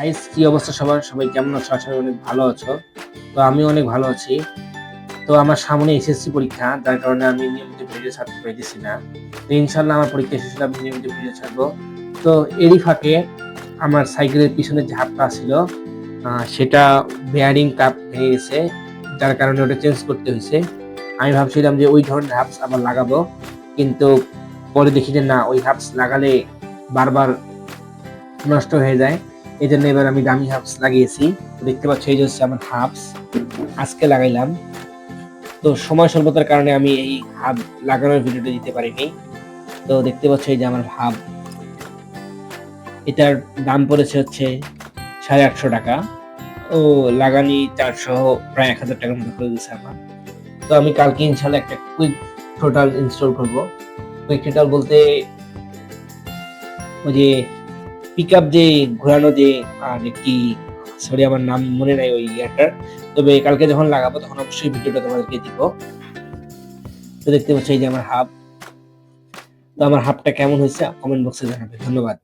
Guys কি অবস্থা সবার? সবাই কেমন আছো? আশা অনেক ভালো আছো। তো আমি অনেক ভালো আছি। তো আমার সামনে এসএসসি পরীক্ষা, যার কারণে আমি নিয়মিত ভিডিও ছাড়তে পারতেছি না। তো ইনশাল্লাহ আমার পরীক্ষা শেষ আমি নিয়মিত ভিডিও ছাড়বো। তো এরই ফাঁকে আমার সাইকেলের পিছনে যে হাতটা ছিল সেটা বেয়ারিং কাপ ভেঙে গেছে। যার কারণে ওটা চেঞ্জ করতে হয়েছে। আমি ভাবছিলাম যে ওই ধরনের হাবস আবার লাগাবো। কিন্তু পরে দেখি যে না, ওই হাবস লাগালে বারবার নষ্ট হয়ে যায়। এই জন্য এবার আমি দামি হাফস লাগিয়েছি। দেখতে পাচ্ছ, এই যে হচ্ছে আমার হাফস। আজকে লাগাইলাম। তো সময় স্বল্পতার কারণে আমি এই হাব লাগানোর ভিডিওটা দিতে পারিনি। তো দেখতে পাচ্ছ, এই যে আমার হাব এটার দাম পড়েছে হচ্ছে সাড়ে আটশো টাকা। ও, লাগানি চারশো, প্রায় এক হাজার টাকার মতো করে দিচ্ছে আমার। তো আমি কালকে ইনশাল্লাহ একটা কুইক টোটাল ইনস্টল করব। কুইক টোটাল বলতে ওই যে পিক আপ যে ঘোরানো যে, আর একটি সরি আমার নাম মনে নাই ওই ইয়ারটার, তবে কালকে যখন লাগাবো তখন অবশ্যই ভিডিওটা তোমাদেরকে দিব। তো দেখতে পাচ্ছ এই যে আমার হাব তো আমার হাবটা কেমন হয়েছে? কমেন্ট বক্সে জানাবে। ধন্যবাদ।